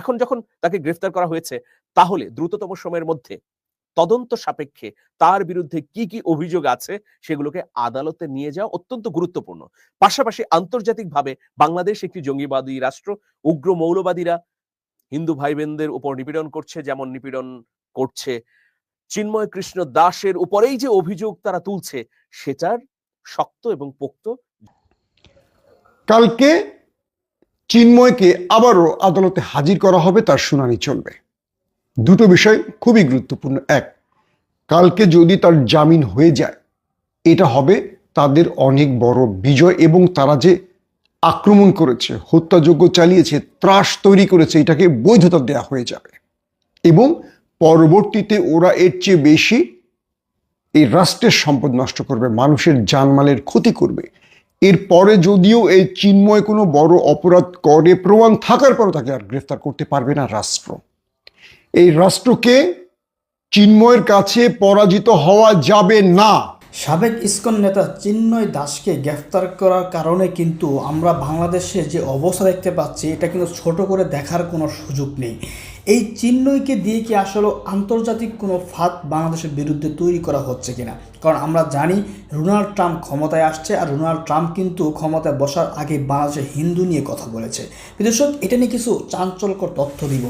এখন যখন তাকে গ্রেফতার করা হয়েছে, তাহলে দ্রুততম সময়ের মধ্যে তদন্ত সাপেক্ষে তার বিরুদ্ধে কি কি অভিযোগ আছে, সেগুলোকে আদালতে নিয়ে যাওয়া অত্যন্ত গুরুত্বপূর্ণ। পাশাপাশি আন্তর্জাতিকভাবে বাংলাদেশ একটি জঙ্গিবাদী রাষ্ট্র, উগ্র মৌলবাদীরা হিন্দু ভাই বোনদের উপর নিপীড়ন করছে, যেমন নিপীড়ন করছে চিন্ময় কৃষ্ণ দাসের উপরেই যে অভিযোগ তারা তুলছে, সেটার শক্ত এবং পোক্ত কালকে চিন্ময়কে আবারও আদালতে হাজির করা হবে, তার শুনানি চলবে। দুটো বিষয় খুবই গুরুত্বপূর্ণ। এক, কালকে যদি তার জামিন হয়ে যায়, এটা হবে তাদের অনেক বড় বিজয় এবং তারা যে আক্রমণ করেছে, হত্যাযজ্ঞ চালিয়েছে, ত্রাস তৈরি করেছে, এটাকে বৈধতা দেওয়া হয়ে যাবে। এবং পরবর্তীতে ওরা এর চেয়ে বেশি এই রাষ্ট্রের সম্পদ নষ্ট করবে, মানুষের জানমালের ক্ষতি করবে। এরপরে যদিও এই চিন্ময় কোনো বড় অপরাধ করে, প্রমাণ থাকার পর তাকে আর গ্রেফতার করতে পারবে না রাষ্ট্র। এই রাষ্ট্রকে চিন্ময়ের কাছে পরাজিত হওয়া যাবে না। সাবেক ইস্কন নেতা চিন্ময় দাসকে গ্রেফতার করার কারণে কিন্তু আমরা বাংলাদেশে যে অবস্থা দেখতে পাচ্ছি, এটা কিন্তু ছোট করে দেখার কোনো সুযোগ নেই। এই চিন্ময়কে দিয়ে কি আসলে আন্তর্জাতিক কোনো ফাঁদ বাংলাদেশের বিরুদ্ধে তৈরি করা হচ্ছে কিনা? কারণ আমরা জানি রোনাল্ড ট্রাম্প ক্ষমতায় আসছে আর রোনাল্ড ট্রাম্প কিন্তু ক্ষমতায় বসার আগে বাংলাদেশের হিন্দু নিয়ে কথা বলেছে। দর্শক, এটা নিয়ে কিছু চাঞ্চল্যকর তথ্য দিব।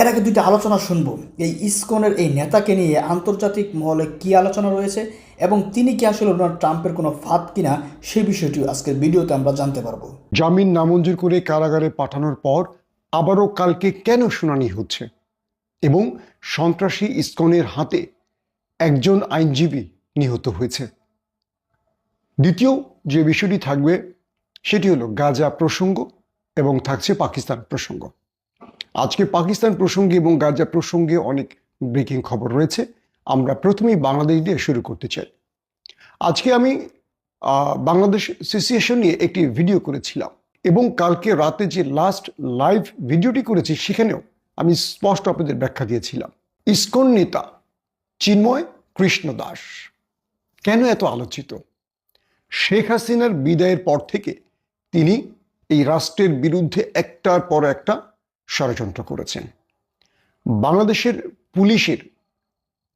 এর আগে দুইটা আলোচনা শুনব। এই ইসকনের এই নেতাকে নিয়ে আন্তর্জাতিক মহলে কী আলোচনা রয়েছে এবং তিনি কি আসলে ডোনাল্ড ট্রাম্পের কোনো ফাঁদ কিনা সেই বিষয়টিও আজকের ভিডিওতে আমরা জানতে পারব। জামিন নামঞ্জুর করে কারাগারে পাঠানোর পর আবারও কালকে কেন শুনানি হচ্ছে? এবং সন্ত্রাসী ইস্কনের হাতে একজন আইনজীবী নিহত হয়েছে। দ্বিতীয় যে বিষয়টি থাকবে, সেটি হলো গাজা প্রসঙ্গ এবং থাকছে পাকিস্তান প্রসঙ্গ। আজকে পাকিস্তান প্রসঙ্গে এবং গাজা প্রসঙ্গে অনেক ব্রেকিং খবর রয়েছে। আমরা প্রথমেই বাংলাদেশ দিয়ে শুরু করতে চাই। আজকে আমি বাংলাদেশ সিচুয়েশন নিয়ে একটি ভিডিও করেছিলাম। এবং কালকে রাতে যে লাস্ট লাইভ ভিডিওটি করেছি, সেখানেও আমি স্পষ্ট আপনাদের ব্যাখ্যা দিয়েছিলাম। ইস্কন নেতা চিন্ময় কৃষ্ণ দাস কেন এত আলোচিত? শেখ হাসিনার বিদায়ের পর থেকে তিনি এই রাষ্ট্রের বিরুদ্ধে একটার পর একটা ষড়যন্ত্র করেছেন। বাংলাদেশের পুলিশের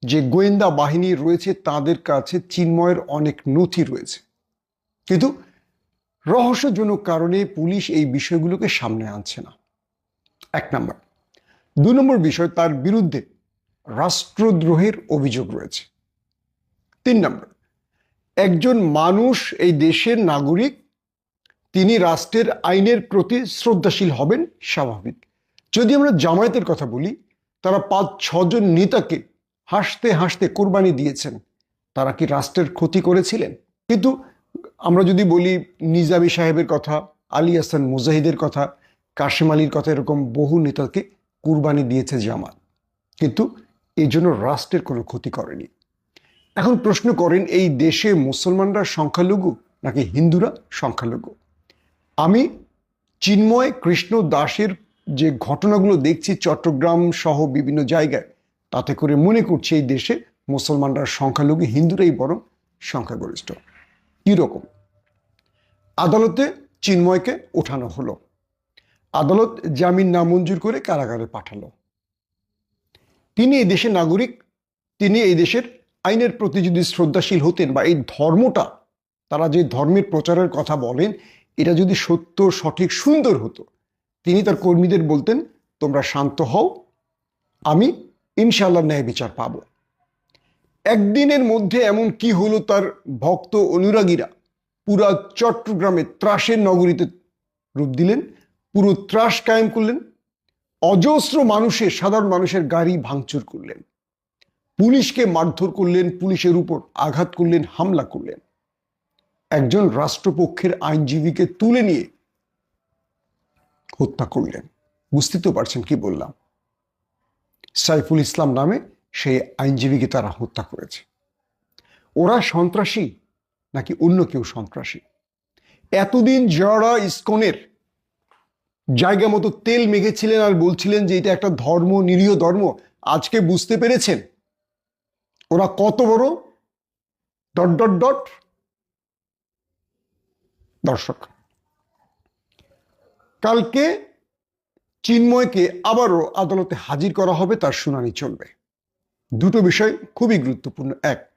যে গোয়েন্দা বাহিনী রয়েছে, তাদের কাছে চিন্ময়ের অনেক নথি রয়েছে। কিন্তু রহস্যজনক কারণে পুলিশ এই বিষয়গুলোকে সামনে আনছে না। এক নম্বর দু নম্বর বিষয়, তার বিরুদ্ধে রাষ্ট্রদ্রোহের অভিযোগ রয়েছে। তিন নম্বর, একজন মানুষ এই দেশের নাগরিক, তিনি রাষ্ট্রের আইনের প্রতি শ্রদ্ধাশীল হবেন স্বাভাবিক। যদি আমরা জামায়াতের কথা বলি, তারা পাঁচ, ছজন নেতাকে হাসতে হাসতে কোরবানি দিয়েছেন। তারা কি রাষ্ট্রের ক্ষতি করেছিলেন? কিন্তু আমরা যদি বলি নিজামী সাহেবের কথা, আলী হাসান মুজাহিদের কথা, কাশিম আলীর কথা, এরকম বহু নেতাকে কুরবানি দিয়েছে জামাত। কিন্তু এই জন্য রাষ্ট্রের কোনো ক্ষতি করেনি। এখন প্রশ্ন করেন, এই দেশে মুসলমানরা সংখ্যালঘু নাকি হিন্দুরা সংখ্যালঘু? আমি চিন্ময় কৃষ্ণ দাসের যে ঘটনাগুলো দেখছি চট্টগ্রাম সহ বিভিন্ন জায়গায়, তাতে করে মনে করছি এই দেশে মুসলমানরা সংখ্যালঘু, হিন্দুরাই বরং সংখ্যাগরিষ্ঠ। কীরকম? আদালতে চিন্ময়কে ওঠানো হলো। আদালত জামিন নামঞ্জুর করে কারাগারে পাঠালো। তিনি এই দেশের নাগরিক, তিনি এই দেশের আইনের প্রতি যদি শ্রদ্ধাশীল হতেন বা এই ধর্মটা, তারা যে ধর্মের প্রচারের কথা বলেন, এটা যদি সত্য, সঠিক, সুন্দর হতো, তিনি তার কর্মীদের বলতেন, তোমরা শান্ত হও, আমি ইনশাল্লাহ ন্যায় বিচার পাব। একদিনের মধ্যে এমন কি হলো তার ভক্ত অনুরাগীরা? পুরা চট্টগ্রামে ত্রাসের নগরীতে রূপ দিলেন, পুরো ত্রাস কায়েম করলেন, অজস্র মানুষের সাধারণ মানুষের গাড়ি ভাঙচুর করলেন, পুলিশকে মারধর করলেন, পুলিশের উপর আঘাত করলেন, হামলা করলেন। একজন রাষ্ট্রপক্ষের আইনজীবীকে তুলে নিয়ে হত্যা করলেন। বুঝতে তো পারছেন কি বললাম? সাইফুল ইসলাম নামে সেই আইনজীবীকে তারা হত্যা করেছে। ওরা সন্ত্রাসী নাকি অন্য কেউ সন্ত্রাসী? এতদিন যারা ইস্কনের জায়গা মতো তেল মেঘেছিলেন আর বলছিলেন যে এটা একটা ধর্ম, নিরীহ ধর্ম, আজকে বুঝতে পেরেছেন? ওরা কত বড়? Dot dot dot. দর্শক, কালকে চিন্ময়কে আবারও আদালতে হাজির করা হবে, তার শুনানি চলবে। দুটো বিষয় খুবই গুরুত্বপূর্ণ। এক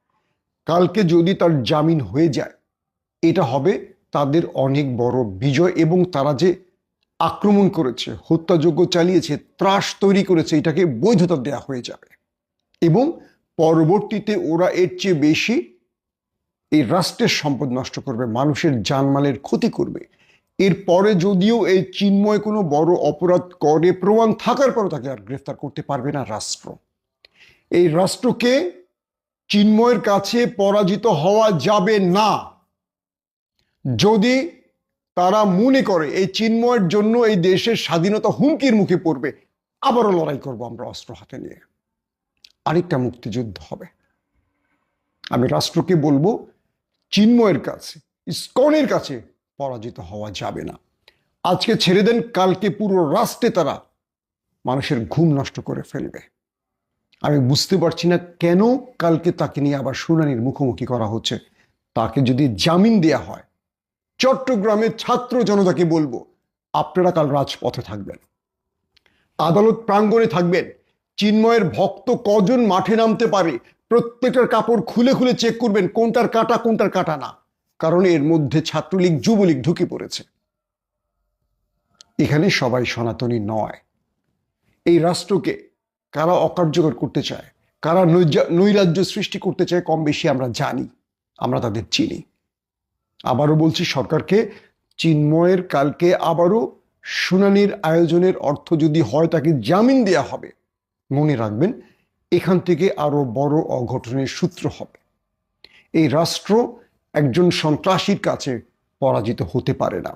কালকে যদি তার জামিন হয়ে যায়, এটা হবে তাদের অনেক বড় বিজয় এবং তারা যে আক্রমণ করেছে হত্যাযোগ্য চালিয়েছে, ত্রাস তৈরি করেছে, এটাকে বৈধতা দেয়া হয়ে যাবে। এবং পরবর্তীতে ওরা এর চেয়ে বেশি এই রাষ্ট্রের সম্পদ নষ্ট করবে, মানুষের জানমালের ক্ষতি করবে। এরপরে যদিও এই চিন্ময় কোনো বড় অপরাধ করে, প্রমাণ থাকার পরও তাকে আর গ্রেফতার করতে পারবে না রাষ্ট্র। এই রাষ্ট্রকে চিন্ময়ের কাছে পরাজিত হওয়া যাবে না। যদি তারা মনে করে এই চিন্ময়ের জন্য এই দেশের স্বাধীনতা হুমকির মুখে পড়বে, আবারও লড়াই করব আমরা অস্ত্র হাতে নিয়ে। আরেকটা মুক্তিযুদ্ধ হবে। আমি রাষ্ট্রকে বলব, চিন্ময়ের কাছে, ইস্কনের কাছে পরাজিত হওয়া যাবে না। আজকে ছেড়ে দেন, কালকে পুরো রাষ্ট্রে তারা মানুষের ঘুম নষ্ট করে ফেলবে। আমি বুঝতে পারছি না কেন কালকে তাকে নিয়ে আবার শুনানির মুখোমুখি করা হচ্ছে। তাকে যদি জামিন দেয়া হয়, চট্টগ্রামের ছাত্র জনতাকে বলব, আপনারা কাল রাজপথে থাকবেন। আদালত প্রাঙ্গণে থাকবেন। চিন্ময়ের ভক্ত কজন মাঠে নামতে পারে? প্রত্যেকটার কাপড় খুলে খুলে চেক করবেন, কোনটার কাটা কোনটার কাটা না। কারণ এর মধ্যে ছাত্রলীগ, যুবলীগ ঢুকে পড়েছে। এখানে সবাই সনাতনী নয়। এই রাষ্ট্রকে কারা অকার্যকর করতে চায়, কারা নৈরাজ্য সৃষ্টি করতে চায় কম বেশি আমরা জানি, আমরা তাদের চিনি। আবারও বলছি, সরকারকে চিন্ময়ের কালকে আবারও শুনানির আয়োজনের অর্থ যদি হয় তাকে জামিন দেয়া হবে। মনে রাখবেন, এখান থেকে আরও বড় অঘটনের সূত্র হবে। এই রাষ্ট্র একজন সন্ত্রাসীর কাছে পরাজিত হতে পারে না।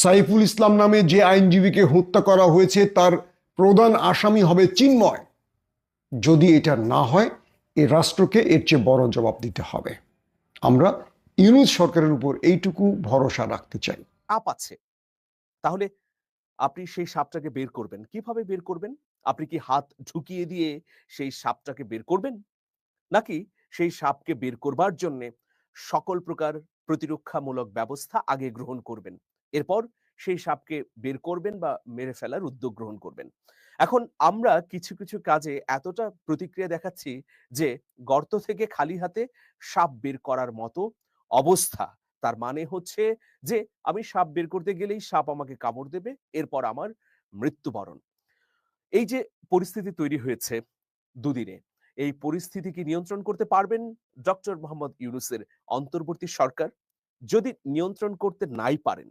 সাইফুল ইসলাম নামে যে আইনজীবীকে হত্যা করা হয়েছে, তার প্রধান আসামি হবে চিন্ময়। যদি এটা না হয় এই রাষ্ট্রকে এর চেয়ে বড় জবাব দিতে হবে। আমরা ইউনুস সরকারের উপর এইটুকু ভরসা রাখতে চাই। আছে। তাহলে আপনি সেই সাপটাকে বের করবেন। কীভাবে বের করবেন? আপনি কি হাত ঢুকিয়ে দিয়ে সেই সাপটাকে বের করবেন? নাকি সেই সাপকে বের করবার জন্য সকল প্রকার প্রতিরক্ষামূলক ব্যবস্থা আগে গ্রহণ করবেন? এরপর সেই সাপকে বের করবেন বা মেরে ফেলার উদ্যোগ গ্রহণ করবেন। এখন আমরা কিছু কিছু কাজে এতটা প্রতিক্রিয়া দেখাচ্ছি যে, গর্ত থেকে খালি হাতে সাপ বের করার মতো অবস্থা। তার মানে হচ্ছে যে, আমি সাপ বের করতে গেলেই সাপ আমাকে কামড় দেবে, এরপর আমার মৃত্যুবরণ। এই যে পরিস্থিতি তৈরি হয়েছে দুদিনে, এই পরিস্থিতি কি নিয়ন্ত্রণ করতে পারবেন ডক্টর মোহাম্মদ ইউনুসের অন্তর্বর্তী সরকার? যদি নিয়ন্ত্রণ করতে নাই পারেন,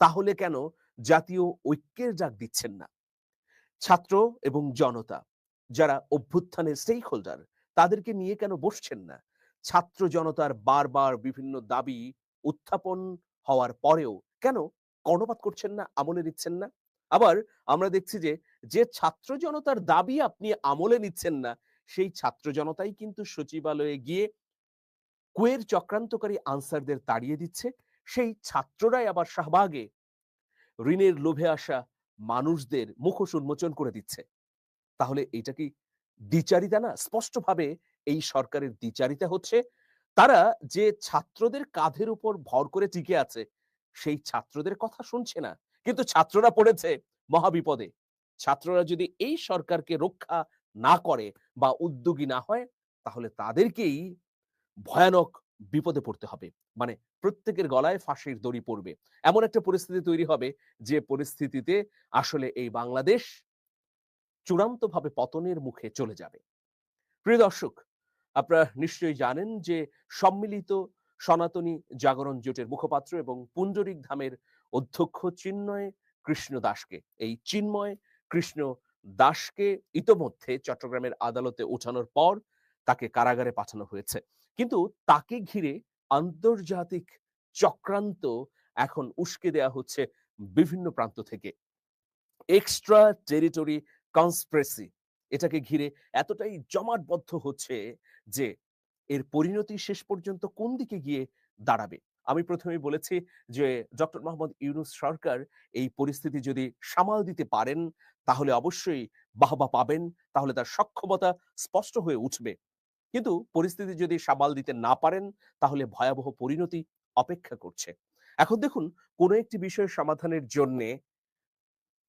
তাহলে কেন জাতীয় ঐক্যের ডাক দিচ্ছেন না? ছাত্র এবং জনতা, যারা অভ্যুত্থানের স্টেক হোল্ডার তাদেরকে নিয়ে কেন বসছেন না? ছাত্র জনতার বারবার বিভিন্ন দাবি উত্থাপন হওয়ার পরেও কেন কর্ণপাত করছেন না, আমলে নিচ্ছেন না? আবার আমরা দেখছি যে যে ছাত্র জনতার দাবি আপনি আমলে নিচ্ছেন না, সেই ছাত্র জনতাই কিন্তু সচিবালয়ে গিয়ে কুয়ের চক্রান্তকারী আনসারদের তাড়িয়ে দিচ্ছে। সেই ছাত্ররাই আবার শাহবাগে ঋণের লোভে আসা মানুষদের মুখোশ উন্মোচন করে দিচ্ছে। তাহলে এটা কি দ্বিচারিতা না? স্পষ্টভাবে এই সরকারের দ্বিচারিতা হচ্ছে, তারা যে ছাত্রদের কাঁধের উপর ভর করে টিকে আছে, সেই ছাত্রদের কথা শুনছে না। কিন্তু ছাত্ররা পড়েছে মহাবিপদে। ছাত্ররা যদি এই সরকারকে রক্ষা না করে বা উদ্যোগী না হয়, তাহলে তাদেরকেই ভয়ানক বিপদে পড়তে হবে। মানে প্রত্যেকের গলায় ফাঁসির দড়ি পড়বে। এমন একটা পরিস্থিতি তৈরি হবে যে পরিস্থিতিতে আসলে এই বাংলাদেশ চূড়ান্তভাবে পতনের মুখে চলে যাবে। প্রিয় দর্শক, আপনারা নিশ্চয়ই জানেন যে সম্মিলিত সনাতনী জাগরণ জোটের মুখপাত্র এবং পুণ্ডরিক ধামের অধ্যক্ষ চিন্ময় কৃষ্ণ দাসকে, এই চিন্ময় কৃষ্ণ দাসকে ইতোমধ্যে চট্টগ্রামের আদালতে ওঠানোর পর তাকে কারাগারে পাঠানো হয়েছে। কিন্তু তাকে ঘিরে আন্তর্জাতিক চক্রান্ত এখন উস্কে দেয়া হচ্ছে বিভিন্ন প্রান্ত থেকে। এক্সট্রা টেরিটরি কনস্প্রেসি এটাকে ঘিরে এতটাই জমাটবদ্ধ হচ্ছে যে এর পরিণতি শেষ পর্যন্ত কোন দিকে গিয়ে দাঁড়াবে? আমি প্রথমেই বলেছি যে ডক্টর মোহাম্মদ ইউনুস সরকার এই পরিস্থিতি যদি সামাল দিতে পারেন, তাহলে অবশ্যই বাহবা পাবেন, তাহলে তার সক্ষমতা স্পষ্ট হয়ে উঠবে। কিন্তু পরিস্থিতি যদি সামাল দিতে না পারেন, তাহলে ভয়াবহ পরিণতি অপেক্ষা করছে। এখন দেখুন, কোনো একটি বিষয়ের সমাধানের জন্যে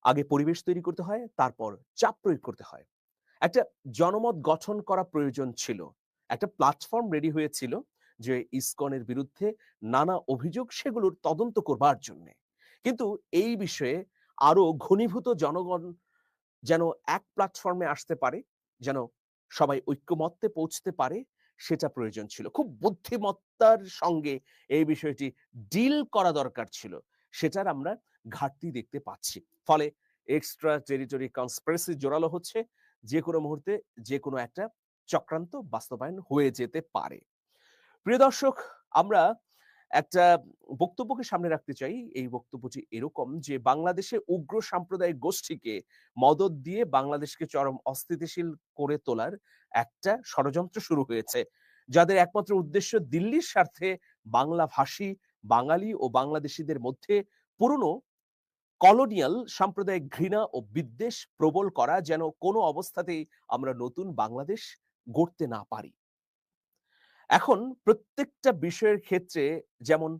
আগে পরিবেশ তৈরি করতে হয়, তারপর চাপ প্রয়োগ করতে হয়। একটা জনমত গঠন করা প্রয়োজন ছিল। একটা প্ল্যাটফর্ম রেডি হয়েছিল যে ইসকনের বিরুদ্ধে নানা অভিযোগ সেগুলোর তদন্ত করবার জন্য। কিন্তু এই বিষয়ে আরও ঘনীভূত জনগণ যেন এক প্ল্যাটফর্মে আসতে পারে, যেন সবাই ঐক্যমত্যে পৌঁছতে পারে, সেটা প্রয়োজন ছিল। খুব বুদ্ধিমত্তার সঙ্গে এই বিষয়টি ডিল করা দরকার ছিল, সেটার আমরা ঘাটতি দেখতে পাচ্ছি। ফলে এক্সট্রা টেরিটরি কনস্পিরেসি জোরালো হচ্ছে, যে কোনো মুহূর্তে যে কোনো একটা চক্রান্ত বাস্তবায়ন হয়ে যেতে পারে। প্রিয় দর্শক, আমরা একটা বক্তব্যকে সামনে রাখতে চাই। এই বক্তব্যটি এরকম যে, বাংলাদেশে উগ্র সাম্প্রদায়িক গোষ্ঠীকে মদত দিয়ে বাংলাদেশকে চরম অস্থিতিশীল করে তোলার একটা ষড়যন্ত্র শুরু হয়েছে। যাদের একমাত্র উদ্দেশ্য দিল্লির স্বার্থে বাংলা ভাষী, বাঙালি ও বাংলাদেশিদের মধ্যে পুরনো কলোনিয়াল সাম্প্রদায়িক ঘৃণা ও বিদ্বেষ প্রবল করা যেন কোনো অবস্থাতেই আমরা নতুন বাংলাদেশ গড়তে না পারি। এখন প্রত্যেকটা বিষয়ের ক্ষেত্রে যেমন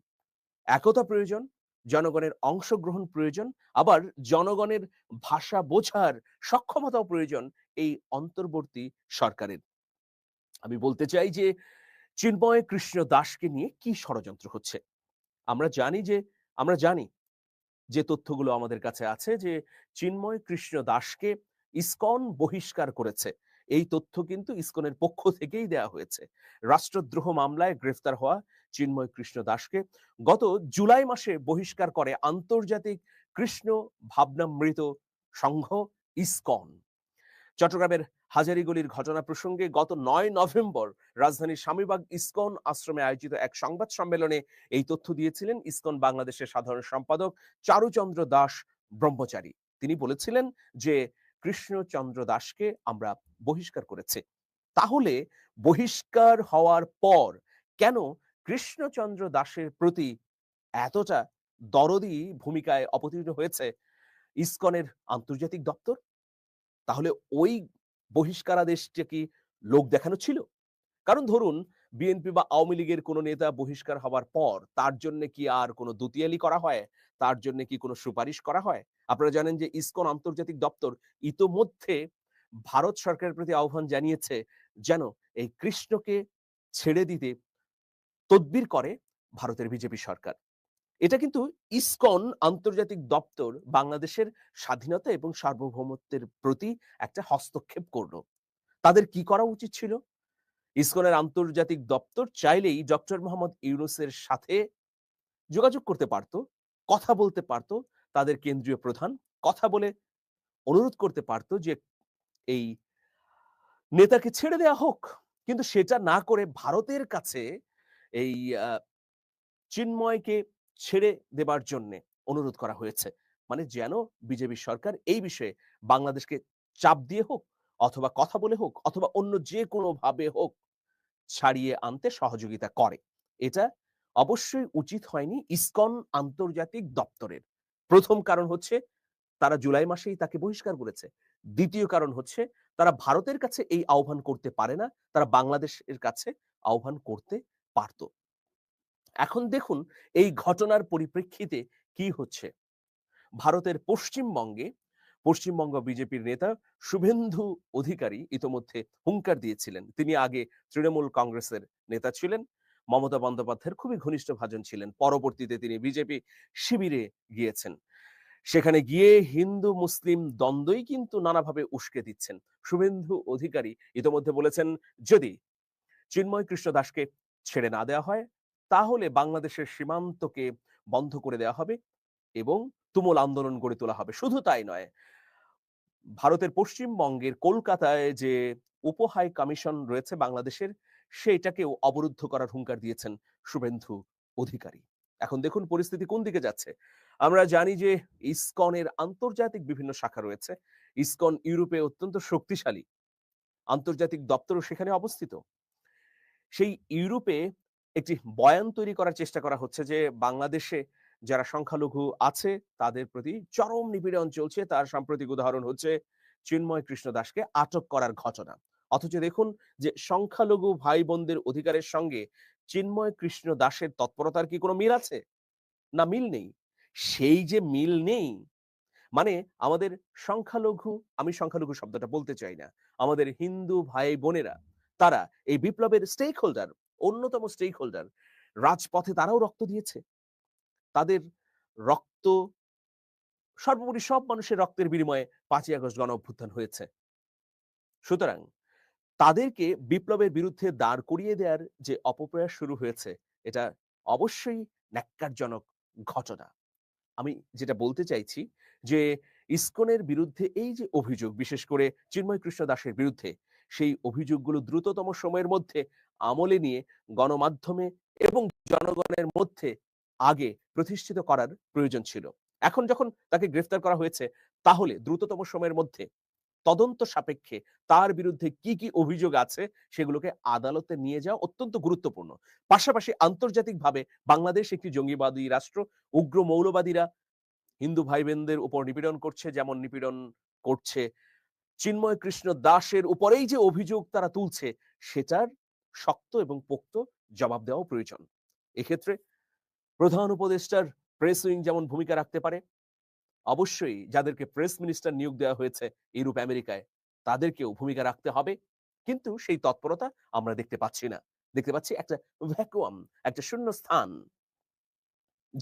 একতা প্রয়োজন, জনগণের অংশগ্রহণ প্রয়োজন, আবার জনগণের ভাষা বোঝার সক্ষমতাও প্রয়োজন এই অন্তর্বর্তী সরকারের। আমি বলতে চাই যে চিন্ময় কৃষ্ণ দাসকে নিয়ে কি ষড়যন্ত্র হচ্ছে? আমরা জানি যে, আমরা জানি যে তথ্যগুলো আমাদের কাছে আছে যে, চিন্ময় কৃষ্ণ দাসকে ইসকন বহিষ্কার করেছে। এই তথ্য কিন্তু ইসকনের পক্ষ থেকেই দেয়া হয়েছে। রাষ্ট্রদ্রোহ মামলায় গ্রেফতার হওয়া চিন্ময় কৃষ্ণ দাসকে গত জুলাই মাসে বহিষ্কার করে আন্তর্জাতিক কৃষ্ণ ভাবনামৃত সংঘ ইসকন। চট্টগ্রামের হাজারিগলির ঘটনা প্রসঙ্গে গত নয় নভেম্বর রাজধানীর স্বামীবাগ ইসকন আশ্রমে আয়োজিত এক সংবাদ সম্মেলনে এই তথ্য দিয়েছিলেন ইসকন বাংলাদেশের সাধারণ সম্পাদক চারুচন্দ্র দাস ব্রহ্মচারী। তিনি বলেছিলেন যে কৃষ্ণচন্দ্র দাসকে আমরা বহিষ্কার করেছি। তাহলে বহিষ্কার হওয়ার পর কেন কৃষ্ণচন্দ্র দাসের প্রতি এতটা দরদি ভূমিকায় অবতীর্ণ হয়েছে ইসকনের আন্তর্জাতিক দপ্তর? তাহলে ওই বহিষ্কারাদেশটা কি লোক দেখানো ছিল? কারণ ধরুন বিএনপি বা আওয়ামী লীগের কোনো নেতা বহিষ্কার হওয়ার পর তার জন্য কি আর কোনো দুতিয়ালি করা হয়? তার জন্য কি কোনো সুপারিশ করা হয়? আপনারা জানেন যে ইসকন আন্তর্জাতিক দপ্তর ইতোমধ্যে ভারত সরকারের প্রতি আহ্বান জানিয়েছে যেন এই কৃষ্ণকে ছেড়ে দিতে তদবির করে ভারতের বিজেপি সরকার। এটা কিন্তু ইসকন আন্তর্জাতিক দপ্তর বাংলাদেশের স্বাধীনতা এবং সার্বভৌমত্বের প্রতি একটা হস্তক্ষেপ করল। তাদের কি করা উচিত ছিল? ইসকনের আন্তর্জাতিক দপ্তর চাইলেই ডক্টর মোহাম্মদ ইউনুসের সাথে যোগাযোগ করতে পারত, কথা বলতে পারত, তাদের কেন্দ্রীয় প্রধান কথা বলে অনুরোধ করতে পারত যে, এই নেতাকে ছেড়ে দেয়া হোক। কিন্তু সেটা না করে ভারতের কাছে এই চিন্ময়কে ছেড়ে দেবার জন্য অনুরোধ করা হয়েছে। মানে যেন বিজেপি সরকার এই বিষয়ে বাংলাদেশকে চাপ দিয়ে হোক অথবা কথা বলে হোক, অথবা অন্য যে কোনো ভাবে হোক, ছাড়িয়ে আনতে সহযোগিতা করে। এটা অবশ্যই উচিত হয়নি ইসকন আন্তর্জাতিক দপ্তরের। প্রথম কারণ হচ্ছে তারা জুলাই মাসেই তাকে বহিষ্কার করেছে। দ্বিতীয় কারণ হচ্ছে তারা ভারতের কাছে এই আহ্বান করতে পারে না, তারা বাংলাদেশের কাছে আহ্বান করতে পারত। এখন দেখুন এই ঘটনার পরিপ্রেক্ষিতে কি হচ্ছে। ভারতের পশ্চিমবঙ্গে পশ্চিমবঙ্গ বিজেপির নেতা শুভেন্দু অধিকারী ইতোমধ্যে হুঙ্কার দিয়েছিলেন। তিনি আগে তৃণমূল কংগ্রেসের নেতা ছিলেন, মমতা বন্দ্যোপাধ্যায়ের খুবই ঘনিষ্ঠ ভাজন ছিলেন। পরবর্তীতে তিনি বিজেপি শিবিরে গিয়েছেন। সেখানে গিয়ে হিন্দু, মুসলিম দ্বন্দ্বই কিন্তু নানাভাবে উস্কে দিচ্ছেন। শুভেন্দু অধিকারী ইতোমধ্যে বলেছেন, যদি চিন্ময় কৃষ্ণ দাসকে ছেড়ে না দেওয়া হয়, তাহলে বাংলাদেশের সীমান্তকে বন্ধ করে দেওয়া হবে এবং তুমুল আন্দোলন গড়ে তোলা হবে। শুধু তাই নয়, ভারতের পশ্চিমবঙ্গের কলকাতায় যে উপহাই কমিশন রয়েছে বাংলাদেশের, সেইটাকেও অবরুদ্ধ করার হুঙ্কার দিয়েছেন শুভেন্দু অধিকারী। এখন দেখুন পরিস্থিতি কোন দিকে যাচ্ছে। আমরা জানি যে ইসকনের আন্তর্জাতিক বিভিন্ন শাখা রয়েছে। ইসকন ইউরোপে অত্যন্ত শক্তিশালী। আন্তর্জাতিক দপ্তরও সেখানে অবস্থিত। সেই ইউরোপে একটি বয়ান তৈরি করার চেষ্টা করা হচ্ছে যে বাংলাদেশে যারা সংখ্যালঘু আছে, তাদের প্রতি চরম নিপীড়ন চলছে। তার সাম্প্রতিক উদাহরণ হচ্ছে চিন্ময় কৃষ্ণ দাসকে আটক করার ঘটনা। অথচ দেখুন যে, সংখ্যালঘু ভাই বোনদের অধিকারের সঙ্গে চিন্ময় কৃষ্ণ দাসের তৎপরতার কি কোনো মিল আছে? না, মিল নেই। সেই যে মিল নেই মানে আমাদের সংখ্যালঘু, আমি সংখ্যালঘু শব্দটা বলতে চাই না, আমাদের হিন্দু ভাই বোনেরা তারা এই বিপ্লবের স্টেক হোল্ডার অন্যতম স্টেক হোল্ডার রাজপথে তারাও রক্ত দিয়েছে। তাদের রক্ত, সর্বোপরি সব মানুষের রক্তের বিনিময়ে পাঁচই আগস্ট গণ অভ্যুত্থান হয়েছে। সুতরাং তাদেরকে বিপ্লবের বিরুদ্ধে দাঁড় করিয়ে দেওয়ার যে অপপ্রয়াস শুরু হয়েছে, এটা অবশ্যই ন্যাক্কারজনক ঘটনা। আমি যেটা বলতে চাইছি যে, ইসকনের বিরুদ্ধে এই যে অভিযোগ, বিশেষ করে চিন্ময় কৃষ্ণ দাসের বিরুদ্ধে, সেই অভিযোগগুলো দ্রুততম সময়ের মধ্যে আমলে নিয়ে গণমাধ্যমে এবং জনগণের মধ্যে আগে প্রতিষ্ঠিত করার প্রয়োজন ছিল। এখন যখন তাকে গ্রেফতার করা হয়েছে, তাহলে দ্রুততম সময়ের মধ্যে তদন্ত সাপেক্ষে তার বিরুদ্ধে কি কি অভিযোগ আছে সেগুলোকে আদালতে নিয়ে যাওয়া অত্যন্ত গুরুত্বপূর্ণ। পাশাপাশি আন্তর্জাতিকভাবে বাংলাদেশ একটি জঙ্গিবাদী রাষ্ট্র, উগ্র মৌলবাদীরা হিন্দু ভাই বোনদের উপর নিপীড়ন করছে, যেমন নিপীড়ন করছে চিন্ময় কৃষ্ণ দাসের উপরেই যে অভিযোগ তারা তুলছে, সেটার শক্ত এবং পোক্ত জবাব দেওয়া প্রয়োজন। এক্ষেত্রে প্রধান উপদেষ্টার প্রেস উইং যেমন ভূমিকা রাখতে পারে, অবশ্যই যাদেরকে প্রেস মিনিস্টার নিয়োগ দেওয়া হয়েছে ইউরোপ আমেরিকায়, তাদেরকেও ভূমিকা রাখতে হবে। কিন্তু সেই তৎপরতা আমরা দেখতে পাচ্ছি না। দেখতে পাচ্ছি একটা ভ্যাকুয়াম একটা শূন্য স্থান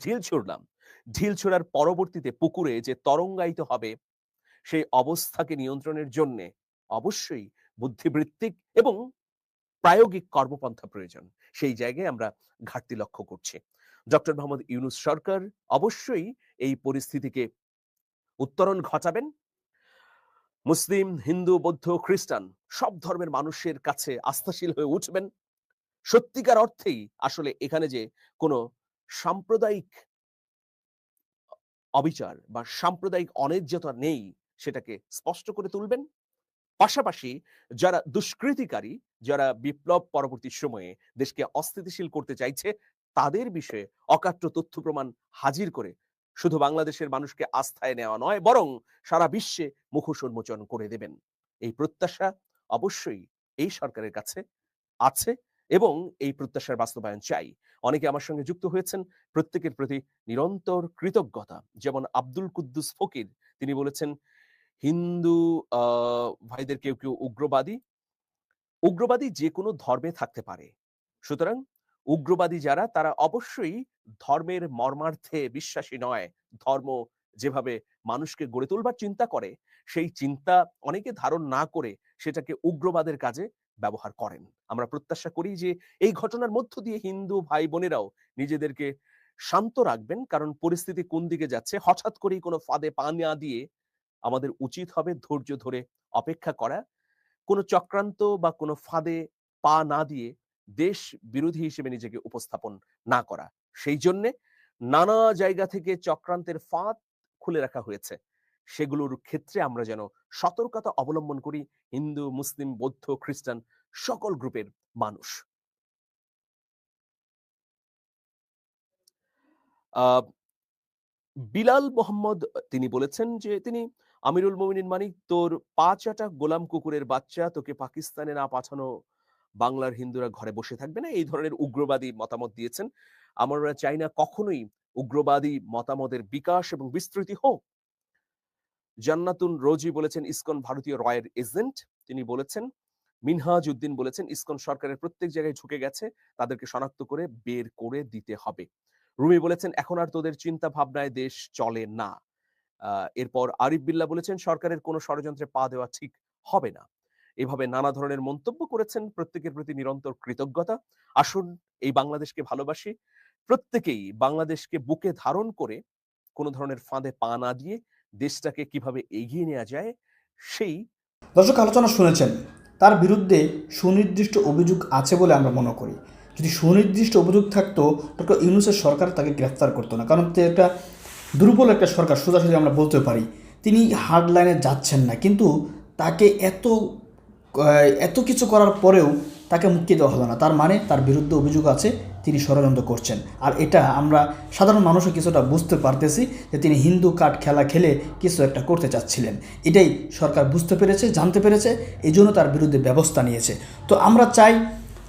ঢিল ছুড়লাম। ঢিল ছোড়ার পরবর্তীতে পুকুরে যে তরঙ্গায়িত হবে, সেই অবস্থাকে নিয়ন্ত্রণের জন্য অবশ্যই বুদ্ধিবৃত্তিক এবং প্রায়োগিক কর্মপন্থা প্রয়োজন। সেই জায়গায় আমরা ঘাটতি লক্ষ্য করছি। ডক্টর মোহাম্মদ ইউনুস সরকার অবশ্যই এই পরিস্থিতিকে উত্তরণ ঘটাবেন। মুসলিম, হিন্দু, বৌদ্ধ, খ্রিস্টান সব ধর্মের মানুষের কাছে আস্থাশীল হয়ে উঠবেন। সত্যিকার অর্থেই আসলে এখানে যে কোনো সাম্প্রদায়িক অবিচার বা সাম্প্রদায়িক অন্যায্যতা নেই সেটাকে স্পষ্ট করে তুলবেন। পাশাপাশি যারা দুষ্কৃতিকারী, যারা বিপ্লব পরবর্তী সময়ে দেশকে অস্থিতিশীল করতে চাইছে তাদের বিষয়ে অকাট্য তথ্য প্রমাণ হাজির করে শুধু বাংলাদেশের মানুষকে আস্থায় নেওয়া নয়, বরং সারা বিশ্বে মুখোশ উন্মোচন করে দেবেন। এই প্রত্যাশা অবশ্যই এই সরকারের কাছে আছে এবং এই প্রত্যাশার বাস্তবায়ন চাই। অনেকে আমার সঙ্গে যুক্ত হয়েছেন, প্রত্যেকের প্রতি নিরন্তর কৃতজ্ঞতা। যেমন আব্দুল কুদ্দুস ফকির, তিনি বলেছেন, হিন্দু ভাইদের কেউ কেউ উগ্রবাদী উগ্রবাদী যে কোনো ধর্মে থাকতে পারে। সুতরাং উগ্রবাদী যারা, তারা অবশ্যই ধর্মের মর্মার্থে বিশ্বাসী নয়। ধর্ম যেভাবে মানুষকে গড়ে তোলবার চিন্তা করে, সেই চিন্তা অনেকে ধারণ না করে সেটাকে উগ্রবাদের কাজে ব্যবহার করেন। আমরা প্রত্যাশা করি যে, এই ঘটনার মধ্য দিয়ে হিন্দু ভাই বোনেরাও নিজেদেরকে শান্ত রাখবেন, কারণ পরিস্থিতি কোন দিকে যাচ্ছে, হঠাৎ করেই কোনো ফাঁদে পা না দিয়ে আমাদের উচিত হবে ধৈর্য ধরে অপেক্ষা করা। কোনো চক্রান্ত বা কোনো ফাঁদে পা না দিয়ে দেশ বিরোধী হিসেবে নিজেকে উপস্থাপন না করা। সেই জন্যে নানা জায়গা থেকে চক্রান্তের ফাঁদ খুলে রাখা হয়েছে। সেগুলোর ক্ষেত্রে আমরা যেন সতর্কতা অবলম্বন করি, হিন্দু, মুসলিম, বৌদ্ধ, খ্রিস্টান, সকল গ্রুপের মানুষ। বিলাল মোহাম্মদ, তিনি বলেছেন যে, তিনি আমিরুল মোমিনিন মানিক, তোর পাঁচ আটা গোলাম কুকুরের বাচ্চা, তোকে পাকিস্তানে না পাঠানো বাংলার হিন্দুরা ঘরে বসে থাকবে না? এই ধরনের উগ্রবাদী মতামত দিয়েছেন। আমরা চাই না কখনোই উগ্রবাদী মতামতের বিকাশ এবং বিস্তৃতি হোক। জান্নাতুন রোজি বলেছেন ইসকন ভারতীয় রয়ের এজেন্ট। তিনি বলেছেন মিনহাজ উদ্দিন বলেছেন, ইসকন সরকারের প্রত্যেক জায়গায় ঝুঁকে গেছে, তাদেরকে শনাক্ত করে বের করে দিতে হবে। রুমি বলেছেন, এখন আর তোদের চিন্তা ভাবনায় দেশ চলে না। এরপর আরিফ বিল্লা বলেছেন, সরকারের কোনো ষড়যন্ত্রে পা দেওয়া ঠিক হবে না। এভাবে নানা ধরনের মন্তব্য করেছেন। প্রত্যেকের প্রতি নিরন্তর কৃতজ্ঞতা। আসুন, এই বাংলাদেশকে ভালোবাসি। প্রত্যেকেই বাংলাদেশকে বুকে ধারণ করে কোনো ধরনের ফাঁদে পা না দিয়ে দেশটাকে কীভাবে এগিয়ে নেওয়া যায়, সেই দর্শক, আলোচনা শুনেছেন। তার বিরুদ্ধে সুনির্দিষ্ট অভিযোগ আছে বলে আমরা মনে করি। যদি সুনির্দিষ্ট অভিযোগ থাকতো, ডক্টর ইউনুসের সরকার তাকে গ্রেফতার করতো না। কারণ একটা দুর্বল একটা সরকার, সোজাসুজি আমরা বলতে পারি, তিনি হার্ড লাইনে যাচ্ছেন না। কিন্তু তাকে এত এত কিছু করার পরেও তাকে মুক্তি দেওয়া হলো না। তার মানে তার বিরুদ্ধে অভিযোগ আছে, তিনি ষড়যন্ত্র করছেন। আর এটা আমরা সাধারণ মানুষও কিছুটা বুঝতে পারতেছি যে তিনি হিন্দু কার্ড খেলা খেলে কিছু একটা করতে চাচ্ছিলেন। এটাই সরকার বুঝতে পেরেছে, জানতে পেরেছে এই জন্য তার বিরুদ্ধে ব্যবস্থা নিয়েছে। তো আমরা চাই,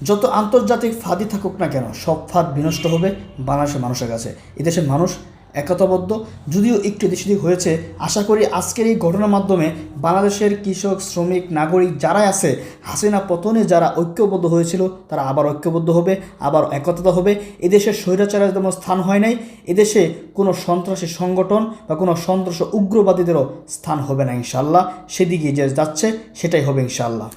যত আন্তর্জাতিক ফাঁদই থাকুক না কেন, সব ফাঁদ বিনষ্ট হবে বাংলাদেশের মানুষের কাছে। এদেশের মানুষ একতাবদ্ধ। যদিও একটু দেশি হয়েছে, আশা করি আজকের এই ঘটনার মাধ্যমে বাংলাদেশের কৃষক, শ্রমিক, নাগরিক যারাই আছে, হাসিনা পতনে যারা ঐক্যবদ্ধ হয়েছিল, তারা আবার ঐক্যবদ্ধ হবে, আবার একতা হবে। এদেশের স্বৈরাচারের তেমন স্থান হয় নাই, এদেশে কোনো সন্ত্রাসী সংগঠন বা কোনো সন্ত্রাস উগ্রবাদীদেরও স্থান হবে না ইনশাল্লাহ সেদিকে যে যাচ্ছে, সেটাই হবে ইনশাল্লাহ